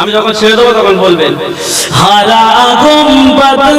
আমি যখন ছেড়ে দেবো তখন বলবেন হারা ঘুম বদল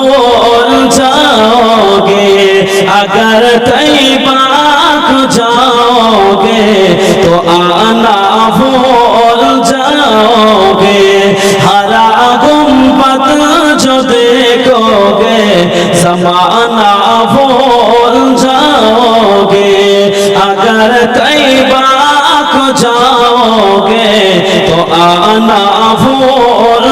بول جاؤ گے اگر کئی کو جاؤ گے تو آنا بول جاؤ گے ہرا گمبت جو دیکھو گے زمانہ بول جاؤ گے اگر کئی کو جاؤ گے تو آنا بول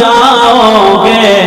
যাওগে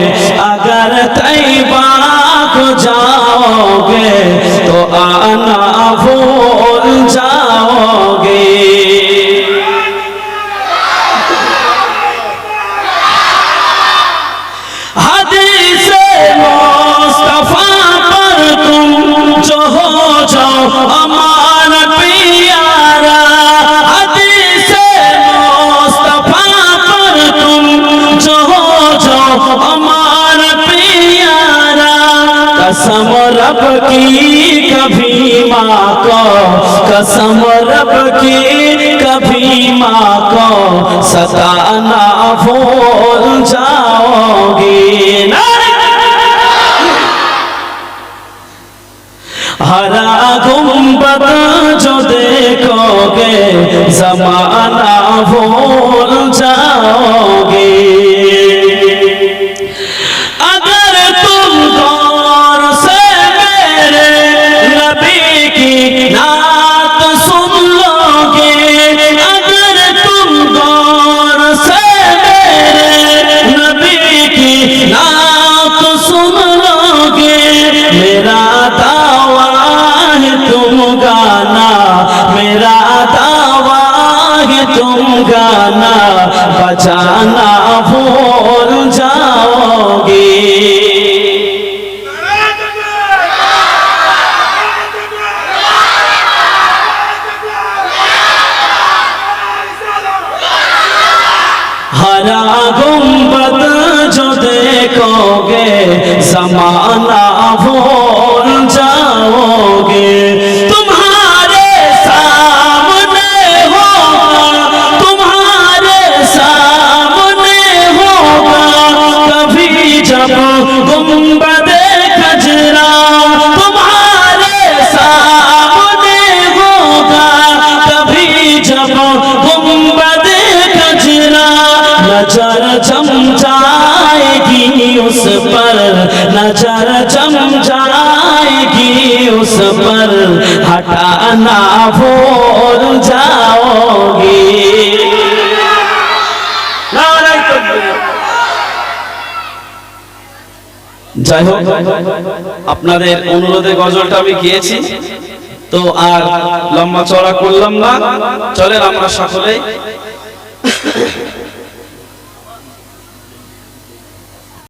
قسم رب کی کبھی ماں کو قسم رب کی کبھی ماں کو ستانا بھول جاؤ گی ہرا گمبت جو دیکھو گے زمانہ بھول بچانا بھول جاؤ گے ہرا گمبت جو دیکھو گے زمانہ بھول گنبد کھجرا تمہارے سامنے ہوگا۔ کبھی جب گنبد کھجرا نجر جم جائے گی اس پر نجر جم جائے گی اس پر۔ ہٹانا بھول جائے যাই হোক, আপনাদের অনুরোধে গজলটা আমি গিয়েছি। তো আর লম্বা চড়া করলাম না। চলেন আমরা সকলে